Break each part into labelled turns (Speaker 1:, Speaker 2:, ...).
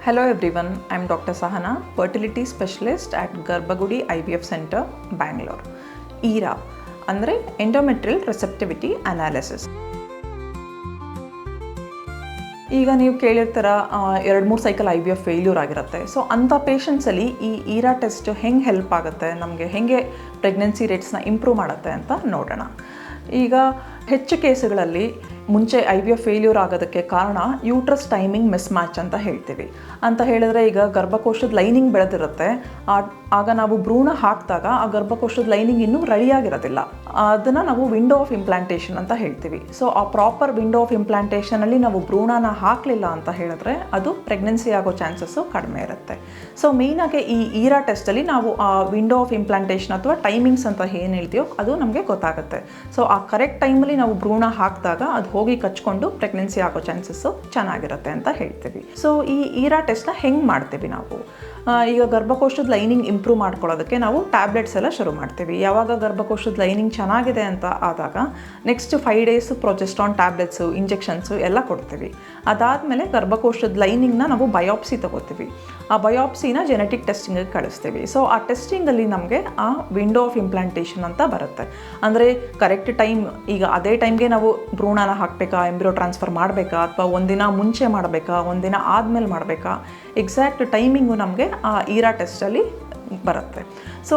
Speaker 1: Hello everyone, Sahana Dr. Sahana, fertility specialist at Garbagudi IVF Center, Bangalore. ERA ಅಂದರೆ endometrial receptivity analysis ಈಗ ನೀವು ಕೇಳಿರ್ತಾರ ಎರಡು ಮೂರು cycle I V F failure ಆಗಿರುತ್ತೆ ಸೊ ಅಂಥ ಪೇಷಂಟ್ಸಲ್ಲಿ ಈ ಈರಾ ಟೆಸ್ಟ್ ಹೆಂಗೆ ಹೆಲ್ಪ್ ಆಗುತ್ತೆ ನಮಗೆ ಹೆಂಗೆ ಪ್ರೆಗ್ನೆನ್ಸಿ ರೇಟ್ಸ್ನ ಇಂಪ್ರೂವ್ ಮಾಡುತ್ತೆ ಅಂತ ನೋಡೋಣ ಈಗ ಹೆಚ್ಚು ಕೇಸುಗಳಲ್ಲಿ ಮುಂಚೆ ಐ ವಿ ಎಫ್ ಫೇಲ್ಯೂರ್ ಆಗೋದಕ್ಕೆ ಕಾರಣ ಯೂಟ್ರಸ್ ಟೈಮಿಂಗ್ ಮಿಸ್ ಮ್ಯಾಚ್ ಅಂತ ಹೇಳ್ತೀವಿ. ಅಂತ ಹೇಳಿದ್ರೆ ಈಗ ಗರ್ಭಕೋಶದ ಲೈನಿಂಗ್ ಬೆಳೆದಿರುತ್ತೆ. ಆಗ ನಾವು ಭ್ರೂಣ ಹಾಕಿದಾಗ ಆ ಗರ್ಭಕೋಶದ ಲೈನಿಂಗ್ ಇನ್ನೂ ರೆಡಿಯಾಗಿರೋದಿಲ್ಲ ಅದನ್ನು ನಾವು ವಿಂಡೋ ಆಫ್ ಇಂಪ್ಲಾಂಟೇಷನ್ ಅಂತ ಹೇಳ್ತೀವಿ. ಸೊ ಆ ಪ್ರಾಪರ್ ವಿಂಡೋ ಆಫ್ ಇಂಪ್ಲಾಂಟೇಷನಲ್ಲಿ ನಾವು ಭ್ರೂಣನ ಹಾಕಲಿಲ್ಲ ಅಂತ ಹೇಳಿದ್ರೆ ಅದು ಪ್ರೆಗ್ನೆನ್ಸಿ ಆಗೋ ಚಾನ್ಸಸ್ಸು ಕಡಿಮೆ ಇರುತ್ತೆ. ಸೊ ಮೇಯ್ನಾಗಿ ಈ ಈರಾ ಟೆಸ್ಟಲ್ಲಿ ನಾವು ಆ ವಿಂಡೋ ಆಫ್ ಇಂಪ್ಲಾಂಟೇಷನ್ ಅಥವಾ ಟೈಮಿಂಗ್ಸ್ ಅಂತ ಏನು ಹೇಳ್ತೀವೋ ಅದು ನಮಗೆ ಗೊತ್ತಾಗುತ್ತೆ. ಸೊ ಆ ಕರೆಕ್ಟ್ ಟೈಮಲ್ಲಿ ನಾವು ಭ್ರೂಣ ಹಾಕಿದಾಗ ಅದು ಹೋಗಿ ಕಚ್ಕೊಂಡು ಪ್ರೆಗ್ನೆನ್ಸಿ ಆಗೋ ಚಾನ್ಸಸ್ಸು ಚೆನ್ನಾಗಿರುತ್ತೆ ಅಂತ ಹೇಳ್ತೀವಿ. ಸೊ ಈ ಈರಾ ಟೆಸ್ಟ್ನ ಹೆಂಗೆ ಮಾಡ್ತೀವಿ ನಾವು? ಈಗ ಗರ್ಭಕೋಶದ ಲೈನಿಂಗ್ ಇಂಪ್ರೂವ್ ಮಾಡ್ಕೊಳ್ಳೋದಕ್ಕೆ ನಾವು ಟ್ಯಾಬ್ಲೆಟ್ಸ್ ಎಲ್ಲ ಶುರು ಮಾಡ್ತೀವಿ. ಯಾವಾಗ ಗರ್ಭಕೋಶದ ಲೈನಿಂಗ್ ಚೆನ್ನಾಗಿದೆ ಅಂತ ಆದಾಗ next five days progesterone tablets injections ಎಲ್ಲ ಕೊಡ್ತೀವಿ. ಅದಾದಮೇಲೆ ಗರ್ಭಕೋಶದ ಲೈನಿಂಗ್ನ ನಾವು ಬಯೋಪ್ಸಿ ತಗೋತೀವಿ. ಆ ಬಯೋಪ್ಸಿನ ಜೆನೆಟಿಕ್ ಟೆಸ್ಟಿಂಗಿಗೆ ಕಳಿಸ್ತೀವಿ. ಸೊ ಆ ಟೆಸ್ಟಿಂಗಲ್ಲಿ ನಮಗೆ ಆ ವಿಂಡೋ ಆಫ್ ಇಂಪ್ಲಾಂಟೇಷನ್ ಅಂತ ಬರುತ್ತೆ. ಅಂದರೆ ಕರೆಕ್ಟ್ ಟೈಮ್ ಈಗ ಅದೇ ಟೈಮ್ಗೆ ನಾವು ಭ್ರೂಣನ ಹಾಕಬೇಕಾ ಎಂಬ್ರಿಯೋ ಟ್ರಾನ್ಸ್ಫರ್ ಮಾಡಬೇಕಾ, ಅಥವಾ ಒಂದಿನ ಮುಂಚೆ ಮಾಡಬೇಕಾ, ಒಂದಿನ ಆದಮೇಲೆ ಮಾಡಬೇಕಾ ಎಕ್ಸಾಕ್ಟ್ ಟೈಮಿಂಗು ನಮಗೆ ಆ ಈರಾ ಟೆಸ್ಟಲ್ಲಿ ಬರುತ್ತೆ. ಸೊ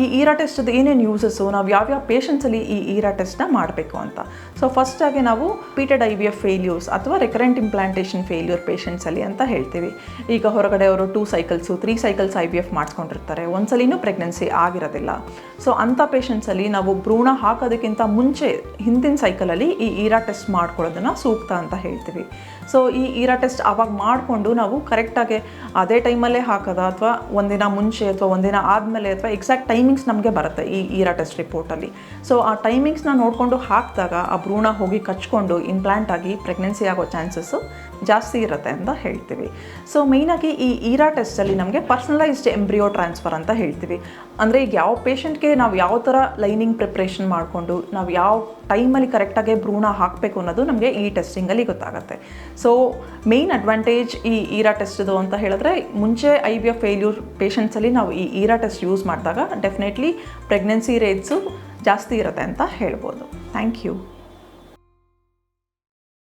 Speaker 1: ಈ ಈರಾ ಟೆಸ್ಟದ್ದು ಏನೇನು ಯೂಸಸ್ಸು ನಾವು ಯಾವ್ಯಾವ ಪೇಷಂಟ್ಸಲ್ಲಿ ಈ ಈರಾ ಟೆಸ್ಟ್ನ ಮಾಡಬೇಕು ಅಂತ. ಸೊ ಫಸ್ಟಾಗಿ ನಾವು repeated I V F failures ಅಥವಾ ರೆಕರೆಂಟ್ ಇಂಪ್ಲಾಂಟೇಷನ್ ಫೇಲ್ಯೂರ್ ಪೇಷಂಟ್ಸಲ್ಲಿ ಅಂತ ಹೇಳ್ತೀವಿ. ಈಗ ಹೊರಗಡೆ ಅವರು two cycles three cycles I V F ಮಾಡಿಸ್ಕೊಂಡಿರ್ತಾರೆ. ಒಂದ್ಸಲಿನೂ ಪ್ರೆಗ್ನೆನ್ಸಿ ಆಗಿರೋದಿಲ್ಲ. ಸೊ ಅಂಥ ಪೇಷಂಟ್ಸಲ್ಲಿ ನಾವು ಭ್ರೂಣ ಹಾಕೋದಕ್ಕಿಂತ ಮುಂಚೆ ಹಿಂದಿನ ಸೈಕಲಲ್ಲಿ ಈ ಈರಾ ಟೆಸ್ಟ್ ಮಾಡ್ಕೊಳ್ಳೋದನ್ನು ಸೂಕ್ತ ಅಂತ ಹೇಳ್ತೀವಿ. ಸೊ ಈ ಈರಾ ಟೆಸ್ಟ್ ಆವಾಗ ಮಾಡಿಕೊಂಡು ನಾವು ಕರೆಕ್ಟಾಗಿ ಅದೇ ಟೈಮಲ್ಲೇ ಹಾಕೋದ ಅಥವಾ ಒಂದಿನ ಮುಂಚೆ ಅಥವಾ ಒಂದಿನ ಆದಮೇಲೆ ಅಥವಾ ಎಕ್ಸಾಕ್ಟ್ ಟೈಮಿಂಗ್ಸ್ ನಮಗೆ ಬರುತ್ತೆ ಈ ಈರಾ ಟೆಸ್ಟ್ ರಿಪೋರ್ಟಲ್ಲಿ ಸೊ ಆ ಟೈಮಿಂಗ್ಸ್ನ ನೋಡಿಕೊಂಡು ಹಾಕಿದಾಗ ಆ ಭ್ರೂಣ ಹೋಗಿ ಕಚ್ಕೊಂಡು ಇಂಪ್ಲಾಂಟ್ ಆಗಿ ಪ್ರೆಗ್ನೆನ್ಸಿ ಆಗೋ ಚಾನ್ಸಸ್ಸು ಜಾಸ್ತಿ ಇರುತ್ತೆ ಅಂತ ಹೇಳ್ತೀವಿ. ಸೊ ಮೇಯ್ನಾಗಿ ಈ ಈರಾ ಟೆಸ್ಟಲ್ಲಿ ನಮಗೆ ಪರ್ಸನಲೈಸ್ಡ್ ಎಂಬ್ರಿಯೋ ಟ್ರಾನ್ಸ್ಫರ್ ಅಂತ ಹೇಳ್ತೀವಿ. ಅಂದರೆ ಈಗ ಯಾವ ಪೇಷಂಟ್ಗೆ ನಾವು ಯಾವ ಥರ ಲೈನಿಂಗ್ ಪ್ರಿಪ್ರೇಷನ್ ಮಾಡಿಕೊಂಡು ನಾವು ಯಾವ ಟೈಮಲ್ಲಿ ಕರೆಕ್ಟಾಗಿ ಭ್ರೂಣ ಹಾಕಬೇಕು ಅನ್ನೋದು ನಮಗೆ ಈ ಟೆಸ್ಟಿಂಗಲ್ಲಿ ಗೊತ್ತಾಗುತ್ತೆ. ಸೊ ಮೇನ್ ಅಡ್ವಾಂಟೇಜ್ ಈ ಈರಾ ಟೆಸ್ಟ್ದು ಅಂತ ಹೇಳಿದ್ರೆ, ಮುಂಚೆ ಐ ಬಿ ಎಫ್ ಫೇಲ್ಯೂರ್ ಪೇಷಂಟ್ಸಲ್ಲಿ ನಾವು ಈ ಈರಾ ಟೆಸ್ಟ್ ಯೂಸ್ ಮಾಡಿದಾಗ ಡೆಫಿನೆಟ್ಲಿ ಪ್ರೆಗ್ನೆನ್ಸಿ ರೇಟ್ಸು ಜಾಸ್ತಿ ಇರುತ್ತೆ ಅಂತ ಹೇಳ್ಬೋದು. Thank you